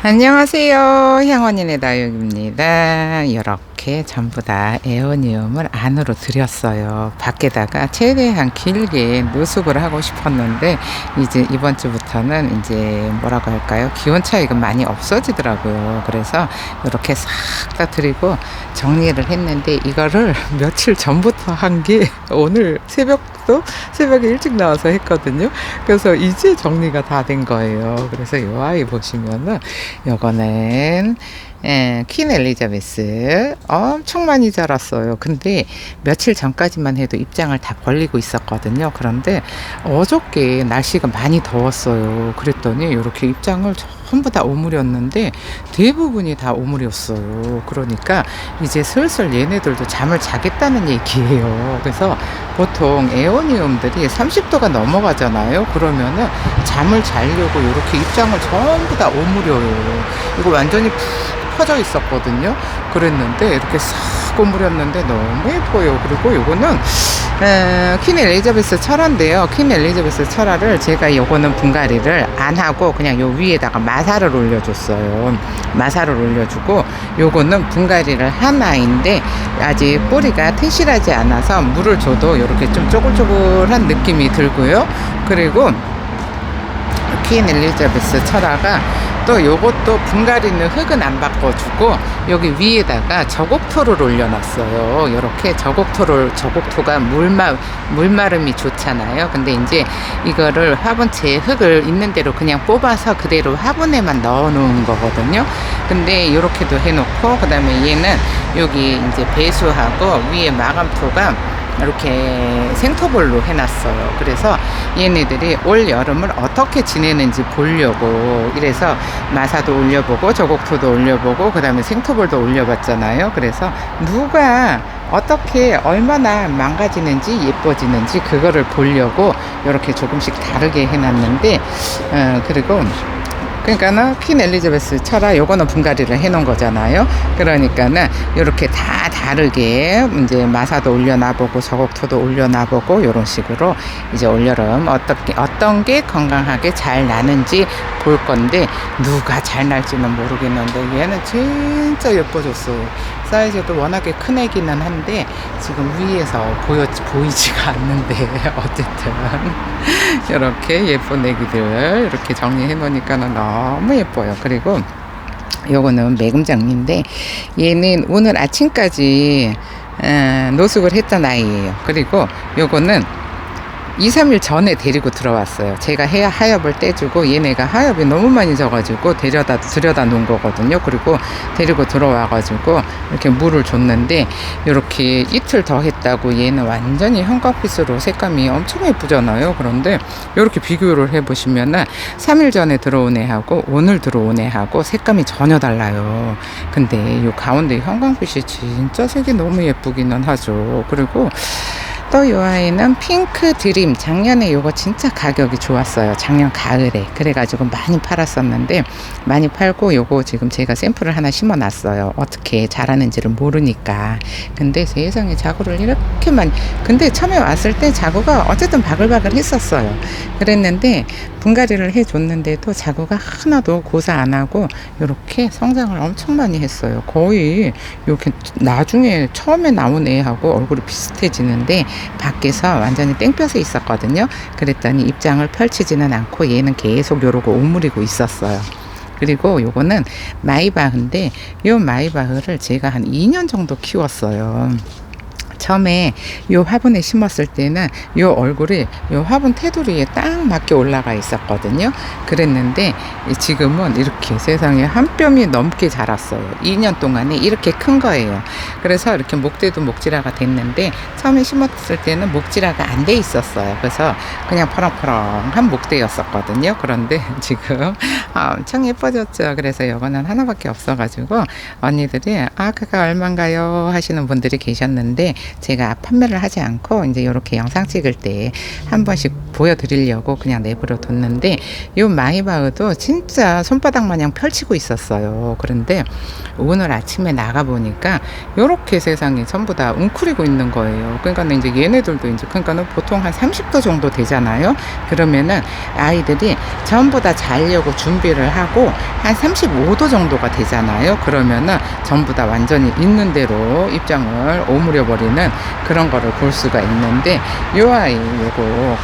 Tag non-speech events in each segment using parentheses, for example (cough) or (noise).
안녕하세요. 향원인의 다육입니다. 이렇게 전부 다 에어니움을 안으로 들였어요. 밖에다가 최대한 길게 노숙을 하고 싶었는데 이제 이번 주부터는 이제 뭐라고 할까요? 기온 차이가 많이 없어지더라고요. 그래서 이렇게 싹 다 들이고 정리를 했는데 이거를 (laughs) 며칠 전부터 한 게 오늘 새벽도 새벽에 일찍 나와서 했거든요. 그래서 이제 정리가 다 된 거예요. 그래서 이 아이 보시면은 요거는 예, 퀸 엘리자베스 엄청 많이 자랐어요. 근데 며칠 전까지만 해도 입장을 다 벌리고 있었거든요. 그런데 어저께 날씨가 많이 더웠어요. 그랬더니 이렇게 입장을 전부 다 오므렸는데 대부분이 다 오므렸어요. 그러니까 이제 슬슬 얘네들도 잠을 자겠다는 얘기예요. 그래서 보통 에오니움들이 30도가 넘어가잖아요. 그러면은 잠을 자려고 이렇게 입장을 전부 다 오므려요. 이거 완전히 푹 퍼져 있었거든요. 그랬는데 이렇게 싹 오므렸는데 너무 예뻐요. 그리고 요거는 에, 퀸 엘리자베스 철화인데요. 퀸 엘리자베스 철화를 제가 요거는 분갈이를 안 하고 그냥 요 위에다가 마사를 올려줬어요. 마사를 올려주고 요거는 분갈이를 한 아이인데 아직 뿌리가 튼실하지 않아서 물을 줘도 이렇게 좀 쪼글쪼글한 느낌이 들고요. 그리고 퀸 엘리자베스 철화가 또 요것도 분갈이는 흙은 안 바꿔주고 여기 위에다가 저곡토를 올려놨어요. 이렇게 저곡토를 저곡토가 물마 물마름이 좋잖아요. 근데 이제 이거를 화분채 흙을 있는 대로 그냥 뽑아서 그대로 화분에만 넣어놓은 거거든요. 근데 이렇게도 해놓고 그다음에 얘는 여기 이제 배수하고 위에 마감토가 이렇게 생토벌로 해놨어요. 그래서 얘네들이 올 여름을 어떻게 지내는지 보려고 이래서 마사도 올려보고 저곡토도 올려보고 그 다음에 생토벌도 올려봤잖아요. 그래서 누가 어떻게 얼마나 망가지는지 예뻐지는지 그거를 보려고 이렇게 조금씩 다르게 해놨는데 어, 그리고 그러니까는 퀸 엘리자베스 철화 요거는 분갈이를 해놓은 거잖아요. 그러니까는 이렇게 다 다르게 이제 마사도 올려놔보고 저곡토도 올려놔보고 이런 식으로 이제 올여름 어떻게 어떤 게 건강하게 잘 나는지 볼 건데 누가 잘 날지는 모르겠는데 얘는 진짜 예뻐졌어요. 사이즈도 워낙에 큰 애기는 한데 지금 위에서 보여 보이지가 않는데 (laughs) 어쨌든 (laughs) 이렇게 예쁜 애기들 이렇게 정리해 놓으니까는 너무 예뻐요. 그리고 요거는 매금장미인데 얘는 오늘 아침까지 에, 노숙을 했던 아이예요. 그리고 요거는 2, 3일 전에 데리고 들어왔어요. 제가 해, 하엽을 떼주고 얘네가 하엽이 너무 많이 져가지고 데려다, 들여다 놓은 거거든요. 그리고 데리고 들어와가지고 이렇게 물을 줬는데 이렇게 이틀 더 했다고 얘는 완전히 형광빛으로 색감이 엄청 예쁘잖아요. 그런데 이렇게 비교를 해보시면은 3일 전에 들어온 애하고 오늘 들어온 애하고 색감이 전혀 달라요. 근데 이 가운데 형광빛이 진짜 색이 너무 예쁘기는 하죠. 그리고 또이 아이는 핑크 드림. 작년에 요거 진짜 가격이 좋았어요. 작년 가을에. 그래가지고 많이 팔았었는데 많이 팔고 요거 지금 제가 샘플을 하나 심어 놨어요. 어떻게 자라는지를 모르니까. 근데 세상에 자구를 이렇게 많이. 근데 처음에 왔을 때 자구가 어쨌든 바글바글 했었어요. 그랬는데 분갈이를 해줬는데도 자구가 하나도 고사 안 하고 이렇게 성장을 엄청 많이 했어요. 거의 이렇게 나중에 처음에 나온 애하고 얼굴이 비슷해지는데 밖에서 완전히 땡볕에 있었거든요. 그랬더니 입장을 펼치지는 않고 얘는 계속 요러고 오므리고 있었어요. 그리고 요거는 마이바흐인데 요 마이바흐를 제가 한 2년 정도 키웠어요. 처음에 요 화분에 심었을 때는 요 얼굴이 요 화분 테두리에 딱 맞게 올라가 있었거든요. 그랬는데 지금은 이렇게 세상에 한 뼘이 넘게 자랐어요. 2년 동안에 이렇게 큰 거예요. 그래서 이렇게 목대도 목질화가 됐는데 처음에 심었을 때는 목질화가 안 돼 있었어요. 그래서 그냥 퍼렁퍼렁한 목대였었거든요. 그런데 (laughs) 지금 아, 엄청 예뻐졌죠. 그래서 이거는 하나밖에 없어가지고 언니들이 아 그가 얼마인가요 하시는 분들이 계셨는데 제가 판매를 하지 않고 이제 이렇게 영상 찍을 때 한 번씩 보여드리려고 그냥 내버려 뒀는데 요 마이바흐도 진짜 손바닥 마냥 펼치고 있었어요. 그런데 오늘 아침에 나가 보니까 요렇게 세상에 전부 다 웅크리고 있는 거예요. 그러니까 이제 얘네들도 이제 그러니까는 보통 한 30도 정도 되잖아요. 그러면은 아이들이 전부 다 자려고 준비를 하고 한 35도 정도가 되잖아요. 그러면은 전부 다 완전히 있는 대로 입장을 오므려 버리는 그런 거를 볼 수가 있는데 요 아이 요거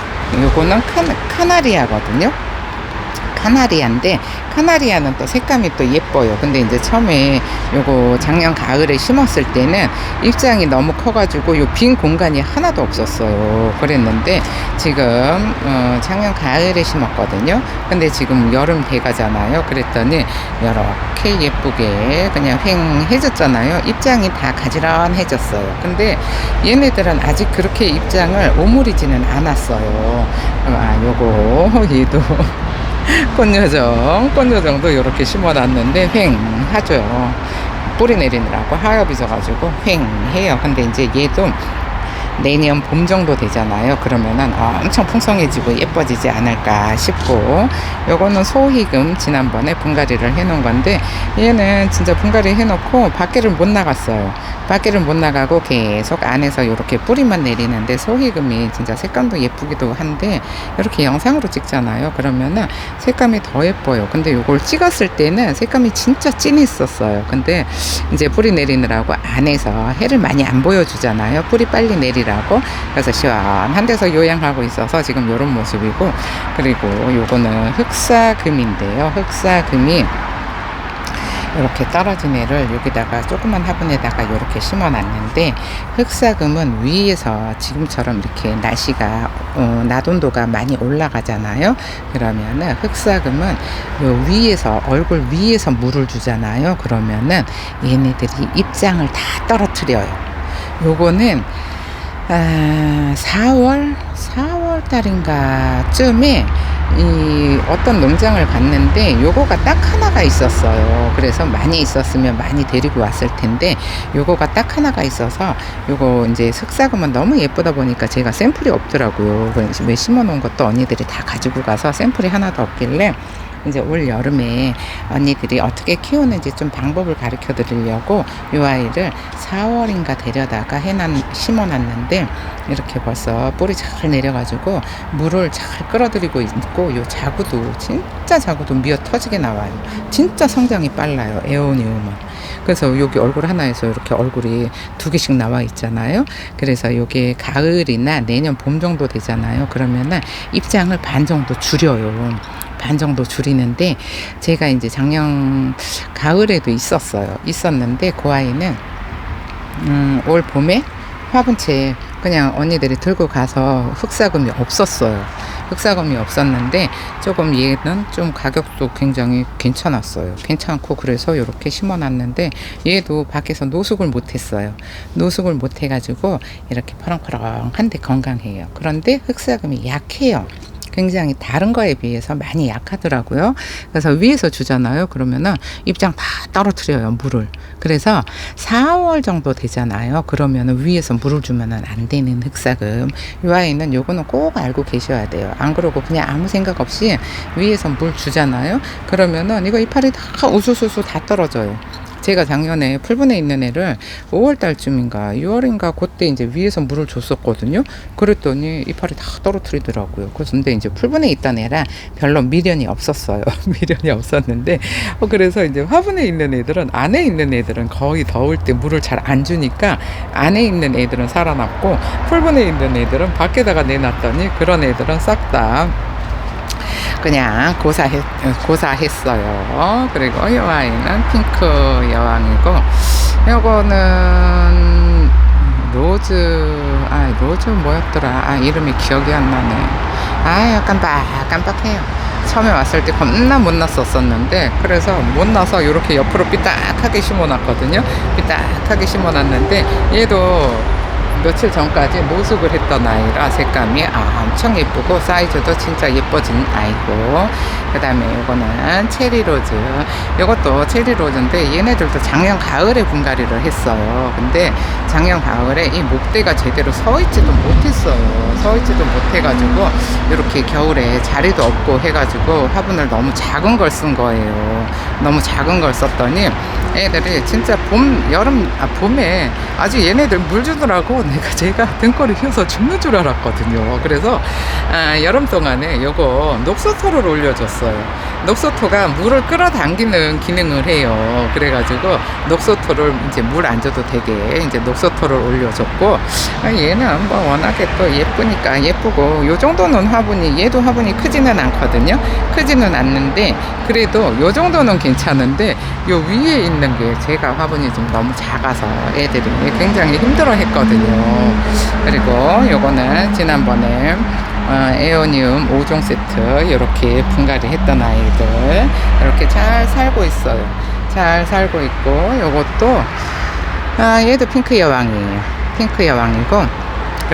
요거는 카, 카나리아거든요. 카나리아인데 카나리아는 또 색감이 또 예뻐요. 근데 이제 처음에 요거 작년 가을에 심었을 때는 입장이 너무 커가지고 요 빈 공간이 하나도 없었어요. 그랬는데 지금 어, 작년 가을에 심었거든요. 근데 지금 여름 돼가잖아요. 그랬더니 이렇게 예쁘게 그냥 횡해졌잖아요. 입장이 다 가지런해졌어요. 근데 얘네들은 아직 그렇게 입장을 오므리지는 않았어요. 아, 요거 (laughs) 얘도 (laughs) 꽃여정, 꽃여정도 이렇게 심어놨는데 횡 하죠. 뿌리 내리느라고 하엽이 져가지고 횡 해요. 근데 이제 얘도 내년 봄 정도 되잖아요. 그러면은 엄청 풍성해지고 예뻐지지 않을까 싶고 요거는 소희금 지난번에 분갈이를 해놓은 건데 얘는 진짜 분갈이 해놓고 밖에를 못 나갔어요. 밖에를 못 나가고 계속 안에서 이렇게 뿌리만 내리는데 소희금이 진짜 색감도 예쁘기도 한데 이렇게 영상으로 찍잖아요. 그러면은 색감이 더 예뻐요. 근데 요걸 찍었을 때는 색감이 진짜 진했었어요. 근데 이제 뿌리 내리느라고 안에서 해를 많이 안 보여주잖아요. 뿌리 빨리 내리 라고. 그래서 시원한 데서 요양하고 있어서 지금 이런 모습이고 그리고 요거는 흑사금인데요. 흑사금이 이렇게 떨어진 애를 여기다가 조그만 화분에다가 이렇게 심어 놨는데 흑사금은 위에서 지금처럼 이렇게 날씨가 어, 낮온도가 많이 올라가잖아요 그러면은 흑사금은 요 위에서 얼굴 위에서 물을 주잖아요 그러면은 얘네들이 입장을 다 떨어뜨려요 요거는 아, 4월 4월 달인가 쯤에 이 어떤 농장을 갔는데 요거가 딱 하나가 있었어요. 그래서 많이 있었으면 많이 데리고 왔을 텐데 요거가 딱 하나가 있어서 요거 이제 흑사금은 너무 예쁘다 보니까 제가 샘플이 없더라고요. 왜 심어 놓은 것도 언니들이 다 가지고 가서 샘플이 하나도 없길래 이제 올 여름에 언니들이 어떻게 키우는지 좀 방법을 가르쳐 드리려고 이 아이를 4월인가 데려다가 해난 심어 놨는데 이렇게 벌써 뿌리 잘 내려가지고 물을 잘 끌어들이고 있고 요 자구도 진짜 자구도 미어 터지게 나와요. 진짜 성장이 빨라요. 에오니움은. 그래서 여기 얼굴 하나에서 이렇게 얼굴이 두 개씩 나와 있잖아요. 그래서 여기 가을이나 내년 봄 정도 되잖아요. 그러면은 입장을 반 정도 줄여요. 반 정도 줄이는데 제가 이제 작년 가을에도 있었어요. 있었는데 그 아이는 음, 올 봄에 화분채 그냥 언니들이 들고 가서 흑사금이 없었어요. 흑사금이 없었는데 조금 얘는 좀 가격도 굉장히 괜찮았어요. 괜찮고 그래서 이렇게 심어놨는데 얘도 밖에서 노숙을 못했어요. 노숙을 못해가지고 이렇게 퍼렁퍼렁한데 건강해요. 그런데 흑사금이 약해요. 굉장히 다른 거에 비해서 많이 약하더라고요. 그래서 위에서 주잖아요. 그러면은 입장 다 떨어뜨려요, 물을. 그래서 4월 정도 되잖아요. 그러면은 위에서 물을 주면은 안 되는 흑사금. 이 아이는 요거는 꼭 알고 계셔야 돼요. 안 그러고 그냥 아무 생각 없이 위에서 물 주잖아요. 그러면은 이거 이파리 다 우수수수 다 떨어져요. 제가 작년에 풀분에 있는 애를 5월 달쯤인가 6월인가 그때 이제 위에서 물을 줬었거든요. 그랬더니 이파리 다 떨어뜨리더라고요. 그런데 이제 풀분에 있던 애라 별로 미련이 없었어요. (laughs) 미련이 없었는데 어, 그래서 이제 화분에 있는 애들은 안에 있는 애들은 거의 더울 때 물을 잘 안 주니까 안에 있는 애들은 살아남고 풀분에 있는 애들은 밖에다가 내놨더니 그런 애들은 싹다 그냥 고사했, 고사했어요. 그리고 이 아이는 핑크 여왕이고, 요거는 로즈, 아, 로즈 뭐였더라. 아, 이름이 기억이 안 나네. 아, 깜빡, 깜빡해요. 처음에 왔을 때 겁나 못 났었었는데, 그래서 못 나서 이렇게 옆으로 삐딱하게 심어 놨거든요. 삐딱하게 심어 놨는데, 얘도 며칠 전까지 노숙을 했던 아이라 색감이 아, 엄청 예쁘고 사이즈도 진짜 예뻐진 아이고. 그 다음에 요거는 체리로즈. 요것도 체리로즈인데 얘네들도 작년 가을에 분갈이를 했어요. 근데 작년 가을에 이 목대가 제대로 서 있지도 못했어요. 서 있지도 못해가지고 이렇게 겨울에 자리도 없고 해가지고 화분을 너무 작은 걸 쓴 거예요. 너무 작은 걸 썼더니 애들이 진짜 봄 여름 아 봄에 아주 얘네들 물 주느라고 내가 제가 등골이 휘어서 죽는 줄 알았거든요. 그래서 아, 여름 동안에 요거 녹소토를 올려줬어요. 녹소토가 물을 끌어당기는 기능을 해요. 그래가지고 녹소토를 이제 물 안 줘도 되게 이제 녹소토를 올려줬고 아, 얘는 뭐 워낙에 또 예쁘니까 예쁘고 요 정도는 화분이 얘도 화분이 크지는 않거든요. 크지는 않는데 그래도 요 정도는 괜찮은데 요 위에 있는 게 제가 화분이 좀 너무 작아서 애들이 굉장히 힘들어 했거든요. 그리고 요거는 지난번에 어, 에오니움 5종 세트 이렇게 분갈이 했던 아이들 이렇게 잘 살고 있어요. 잘 살고 있고 요것도 아, 얘도 핑크 여왕이에요. 핑크 여왕이고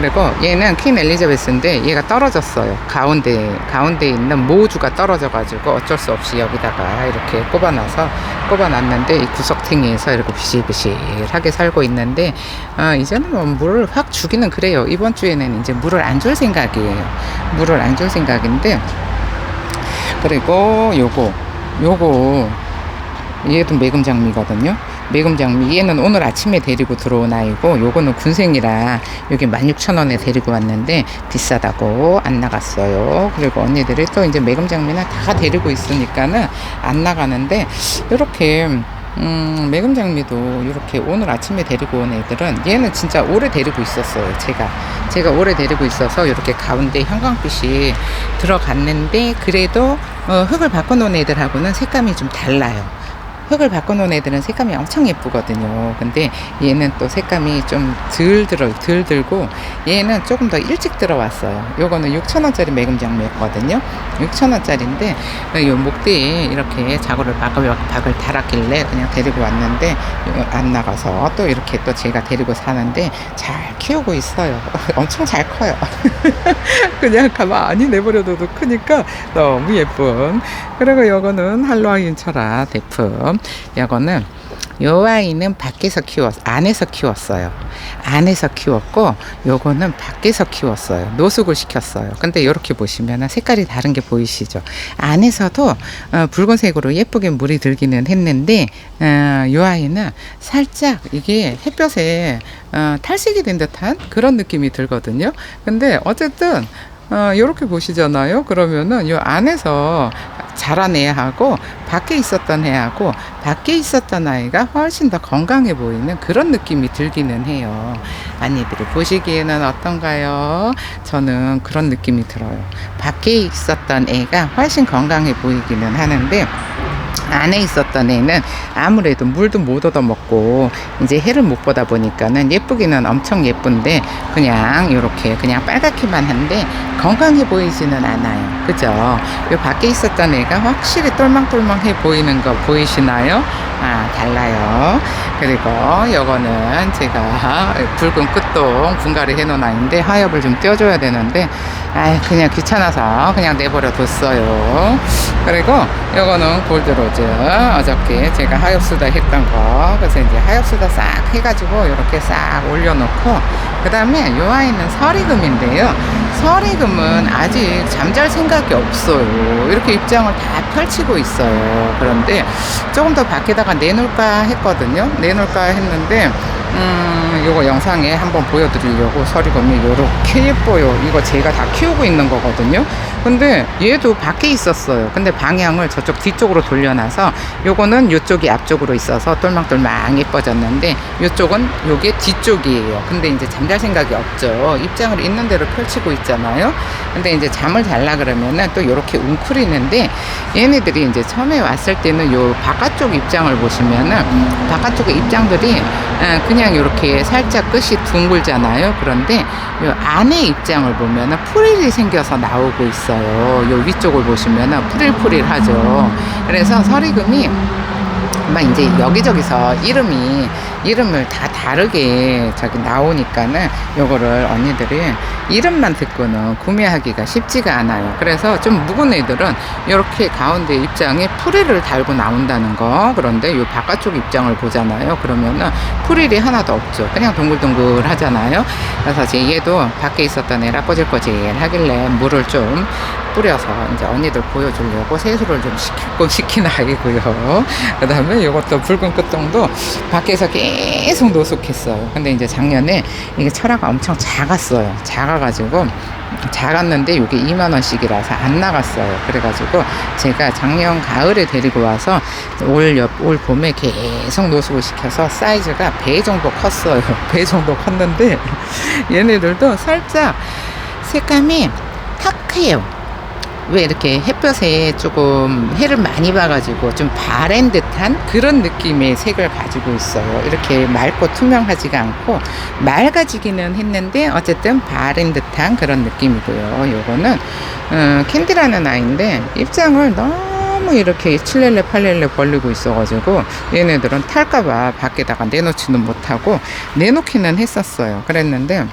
그리고 얘는 퀸 엘리자베스인데 얘가 떨어졌어요. 가운데 가운데 있는 모주가 떨어져가지고 어쩔 수 없이 여기다가 이렇게 꼽아놔서 꼽아놨는데 이 구석탱이에서 이렇게 비실비실하게 살고 있는데 어, 이제는 뭐 물을 확 주기는 그래요. 이번 주에는 이제 물을 안 줄 생각이에요. 물을 안 줄 생각인데 그리고 요거 요거 얘도 매금장미거든요. 매금장미 얘는 오늘 아침에 데리고 들어온 아이고 요거는 군생이라 여기 16,000원에 데리고 왔는데 비싸다고 안 나갔어요. 그리고 언니들이 또 이제 매금장미는 다 데리고 있으니까는 안 나가는데 이렇게 음, 매금장미도 이렇게 오늘 아침에 데리고 온 애들은 얘는 진짜 오래 데리고 있었어요. 제가 제가 오래 데리고 있어서 이렇게 가운데 형광빛이 들어갔는데 그래도 어, 흙을 바꿔놓은 애들하고는 색감이 좀 달라요. 흙을 바꿔놓은 애들은 색감이 엄청 예쁘거든요. 근데 얘는 또 색감이 좀 덜 들어, 덜 들고 얘는 조금 더 일찍 들어왔어요. 요거는 6,000원짜리 매금장미였거든요. 6,000원짜리인데 요 목대에 이렇게 자구를 박을, 박을 달았길래 그냥 데리고 왔는데 안 나가서 또 이렇게 또 제가 데리고 사는데 잘 키우고 있어요. (laughs) 엄청 잘 커요. (laughs) 그냥 가만히 내버려둬도 크니까 너무 예쁜. 그리고 요거는 할로윈 철화 대품. 요거는 요 아이는 밖에서 키웠, 안에서 키웠어요. 안에서 키웠고, 요거는 밖에서 키웠어요. 노숙을 시켰어요. 근데 이렇게 보시면 색깔이 다른 게 보이시죠? 안에서도 어, 붉은색으로 예쁘게 물이 들기는 했는데, 어, 요 아이는 살짝 이게 햇볕에 어, 탈색이 된 듯한 그런 느낌이 들거든요. 근데 어쨌든, 어, 요렇게 보시잖아요. 그러면은 요 안에서 자란 애하고 밖에 있었던 애하고 밖에 있었던 아이가 훨씬 더 건강해 보이는 그런 느낌이 들기는 해요. 아니들이 보시기에는 어떤가요? 저는 그런 느낌이 들어요. 밖에 있었던 애가 훨씬 건강해 보이기는 하는데 안에 있었던 애는 아무래도 물도 못 얻어먹고 이제 해를 못 보다 보니까는 예쁘기는 엄청 예쁜데 그냥 이렇게 그냥 빨갛기만 한데 건강해 보이지는 않아요. 그죠? 요 밖에 있었던 애가 확실히 똘망똘망해 보이는 거 보이시나요? 아, 달라요. 그리고 요거는 제가 붉은 끝동 분갈이 해놓은 아이인데 하엽을 좀 떼어줘야 되는데 아 그냥 귀찮아서 그냥 내버려 뒀어요. 그리고 요거는 골드로즈 어저께 제가 하엽수다 했던 거 그래서 이제 하엽수다 싹 해가지고 이렇게 싹 올려놓고 그 다음에 요 아이는 서리금인데요. 서리금은 아직 잠잘 생각이 없어요. 이렇게 입장을 다 펼치고 있어요. 그런데 조금 더 밖에다가 내놓을까 했거든요. 내놓을까 했는데 음, 요거 영상에 한번 보여드리려고 서리금이 요렇게 예뻐요. 이거 제가 다 키우고 있는 거거든요. 근데 얘도 밖에 있었어요. 근데 방향을 저쪽 뒤쪽으로 돌려놔서 요거는 요쪽이 앞쪽으로 있어서 똘망똘망 예뻐졌는데 요쪽은 요게 뒤쪽이에요. 근데 이제 잠잘 생각이 없죠. 입장을 있는 대로 펼치고 있잖아요. 근데 이제 잠을 잘라 그러면은 또 요렇게 웅크리는데 얘네들이 이제 처음에 왔을 때는 요 바깥쪽 입장을 보시면은 바깥쪽의 입장들이 어, 그냥 이렇게 살짝 끝이 둥글잖아요. 그런데 요 안에 입장을 보면은 프릴이 생겨서 나오고 있어요. 요 위쪽을 보시면은 프릴프릴하죠. 그래서 서리금이 막 이제 여기저기서 이름이 이름을 다 다르게 저기 나오니까는 요거를 언니들이 이름만 듣고는 구매하기가 쉽지가 않아요. 그래서 좀 묵은 애들은 이렇게 가운데 입장에 프릴을 달고 나온다는 거. 그런데 요 바깥쪽 입장을 보잖아요. 그러면은 프릴이 하나도 없죠. 그냥 동글동글 하잖아요. 그래서 이제 얘도 밖에 있었던 애라 꼬질꼬질 하길래 물을 좀 뿌려서 이제 언니들 보여주려고 세수를 좀 시키고 시킨 아이고요. 그 다음에 이것도 붉은 끝동도 밖에서 계속 노숙했어요. 근데 이제 작년에 이게 철화가 엄청 작았어요. 작아가지고 작았는데 이게 2만 원씩이라서 안 나갔어요. 그래가지고 제가 작년 가을에 데리고 와서 올, 옆, 올 봄에 계속 노숙을 시켜서 사이즈가 배 정도 컸어요. (laughs) 배 정도 컸는데 얘네들도 살짝 색감이 탁해요. 왜 이렇게 햇볕에 조금 해를 많이 봐가지고 좀 바랜 듯한 그런 느낌의 색을 가지고 있어요. 이렇게 맑고 투명하지가 않고 맑아지기는 했는데 어쨌든 바랜 듯한 그런 느낌이고요. 요거는 음, 캔디라는 아이인데 입장을 너무 이렇게 7렐레 8렐레 벌리고 있어가지고 얘네들은 탈까봐 밖에다가 내놓지는 못하고 내놓기는 했었어요. 그랬는데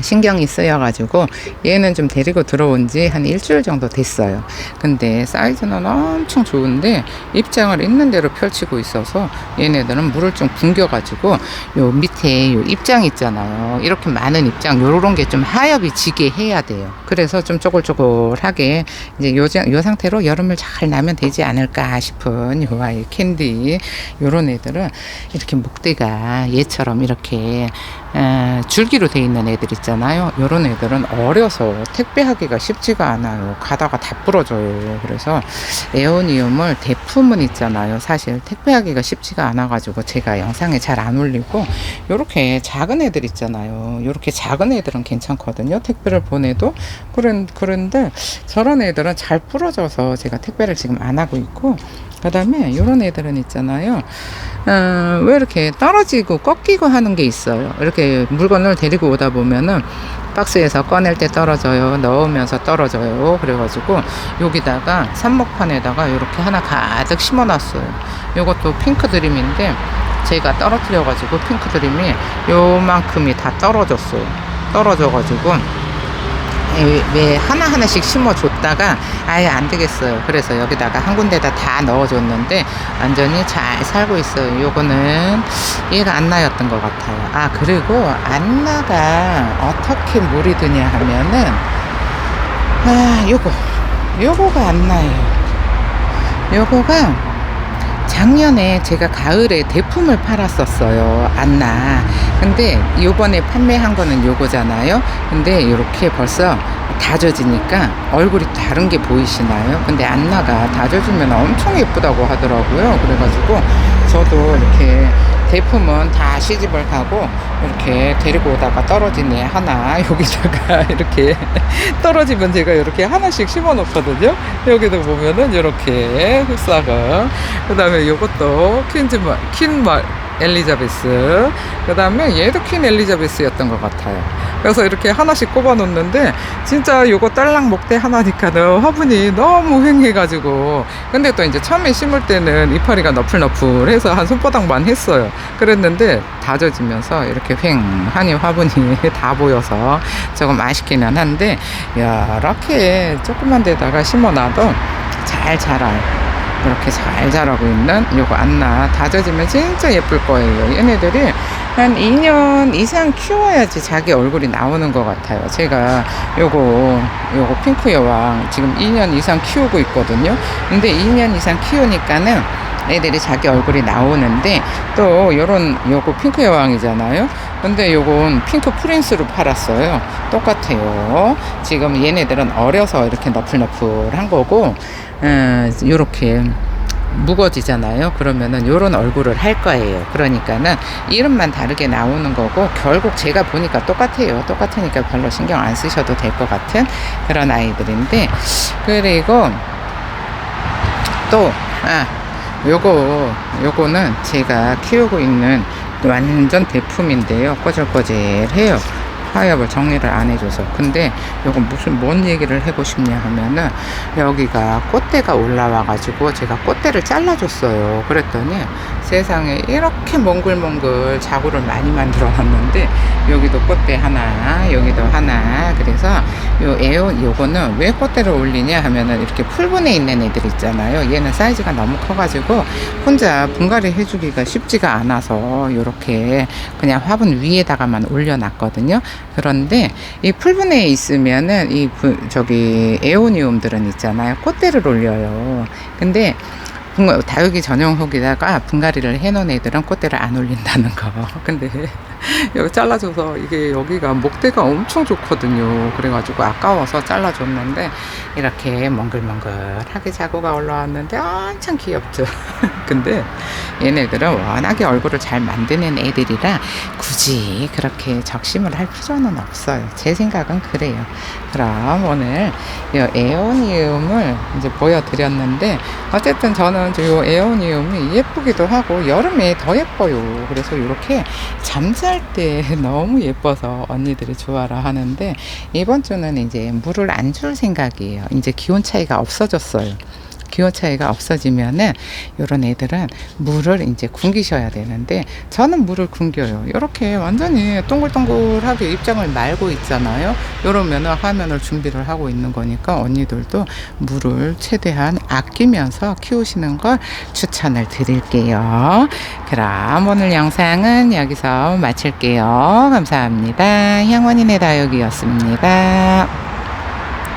신경이 쓰여가지고 얘는 좀 데리고 들어온 지 한 일주일 정도 됐어요. 근데 사이즈는 엄청 좋은데 입장을 있는 대로 펼치고 있어서 얘네들은 물을 좀 굶겨가지고 요 밑에 요 입장 있잖아요. 이렇게 많은 입장 요런 게 좀 하엽이 지게 해야 돼요. 그래서 좀 쪼글쪼글하게 이제 요, 자- 요 상태로 여름을 잘 나면 되지 않을까 싶은 요 아이 캔디 요런 애들은 이렇게 목대가 얘처럼 이렇게 에, 줄기로 돼 있는 애들 있잖아요. 요런 애들은 어려서 택배하기가 쉽지가 않아요. 가다가 다 부러져요. 그래서 에오니움을 대품은 있잖아요. 사실 택배하기가 쉽지가 않아가지고 제가 영상에 잘 안 올리고 요렇게 작은 애들 있잖아요. 요렇게 작은 애들은 괜찮거든요. 택배를 보내도 그런 그런데 저런 애들은 잘 부러져서 제가 택배를 지금 안 하고 있고 그다음에 요런 애들은 있잖아요. 어, 왜 이렇게 떨어지고 꺾이고 하는 게 있어요. 이렇게 물건을 데리고 오다 보면은 박스에서 꺼낼 때 떨어져요. 넣으면서 떨어져요. 그래가지고 여기다가 삽목판에다가 이렇게 하나 가득 심어놨어요. 이것도 핑크 드림인데 제가 떨어뜨려가지고 핑크 드림이 요만큼이 다 떨어졌어요. 떨어져가지고 왜, 왜 하나하나씩 심어줬다가 아예 안 되겠어요. 그래서 여기다가 한 군데다 다 넣어줬는데 완전히 잘 살고 있어요. 요거는 얘가 안나였던 것 같아요. 아, 그리고 안나가 어떻게 물이 드냐 하면은 아, 요거. 요거가 안나예요. 요거가 작년에 제가 가을에 대품을 팔았었어요. 안나. 근데 요번에 판매한 거는 요거잖아요. 근데 이렇게 벌써 다져지니까 얼굴이 다른 게 보이시나요? 근데 안나가 다져지면 엄청 예쁘다고 하더라고요. 그래가지고 저도 이렇게 대품은 다 시집을 가고 이렇게 데리고 오다가 떨어진 애 하나 (laughs) 여기다가 이렇게 (laughs) 떨어지면 제가 이렇게 하나씩 심어 놓거든요. 여기도 보면은 이렇게 흑사가 그 다음에 이것도 퀸즈마 퀸말 엘리자베스 그 다음에 얘도 퀸 엘리자베스였던 것 같아요. 그래서 이렇게 하나씩 꼽아 놓는데 진짜 요거 딸랑 목대 하나니까는 화분이 너무 횡해가지고 근데 또 이제 처음에 심을 때는 이파리가 너풀너풀해서 한 손바닥만 했어요. 그랬는데 다져지면서 이렇게 횡하니 화분이 (laughs) 다 보여서 조금 아쉽기는 한데 이렇게 조그만 데다가 심어놔도 잘 자라요. 이렇게 잘 자라고 있는 요거 안나 다져지면 진짜 예쁠 거예요. 얘네들이 한 2년 이상 키워야지 자기 얼굴이 나오는 것 같아요. 제가 요거 요거 핑크 여왕 지금 2년 이상 키우고 있거든요. 근데 2년 이상 키우니까는 애들이 자기 얼굴이 나오는데 또 요런 요거 핑크 여왕이잖아요. 근데 요건 핑크 프린스로 팔았어요. 똑같아요. 지금 얘네들은 어려서 이렇게 너플너플한 거고 어, 요렇게 무거지잖아요. 그러면은 요런 얼굴을 할 거예요. 그러니까는 이름만 다르게 나오는 거고 결국 제가 보니까 똑같아요. 똑같으니까 별로 신경 안 쓰셔도 될 것 같은 그런 아이들인데 그리고 또 아, 요거 요거는 제가 키우고 있는 완전 대품인데요. 꼬질꼬질해요. 화엽을 정리를 안 해줘서. 근데 요거 무슨 뭔 얘기를 하고 싶냐 하면은 여기가 꽃대가 올라와 가지고 제가 꽃대를 잘라줬어요. 그랬더니 세상에 이렇게 몽글몽글 자구를 많이 만들어 놨는데 여기도 꽃대 하나 여기도 하나. 그래서 요 에어 요거는 왜 꽃대를 올리냐 하면은 이렇게 풀분에 있는 애들 있잖아요. 얘는 사이즈가 너무 커가지고 혼자 분갈이 해주기가 쉽지가 않아서 요렇게 그냥 화분 위에다가만 올려놨거든요. 그런데 이 풀분에 있으면은 이 부- 저기 에오니움들은 있잖아요. 꽃대를 올려요. 근데 다육이 전용흙에다가 분갈이를 해놓은 애들은 꽃대를 안 올린다는 거. (laughs) 근데 (laughs) 여기 잘라줘서 이게 여기가 목대가 엄청 좋거든요. 그래가지고 아까워서 잘라줬는데 이렇게 몽글몽글하게 자구가 올라왔는데 엄청 귀엽죠. (laughs) 근데 얘네들은 워낙에 얼굴을 잘 만드는 애들이라 굳이 그렇게 적심을 할 필요는 없어요. 제 생각은 그래요. 그럼 오늘 이 에오니움을 이제 보여드렸는데 어쨌든 저는 이 에오니움이 예쁘기도 하고 여름에 더 예뻐요. 그래서 이렇게 잠잘 때 (laughs) 너무 예뻐서 언니들이 좋아라 하는데 이번 주는 이제 물을 안 줄 생각이에요. 이제 기온 차이가 없어졌어요. 기온 차이가 없어지면은 요런 애들은 물을 이제 굶기셔야 되는데 저는 물을 굶겨요. 이렇게 완전히 동글동글하게 입장을 말고 있잖아요. 요러면은 화면을 준비를 하고 있는 거니까 언니들도 물을 최대한 아끼면서 키우시는 걸 추천을 드릴게요. 그럼 오늘 영상은 여기서 마칠게요. 감사합니다. 향원이네 다육이었습니다.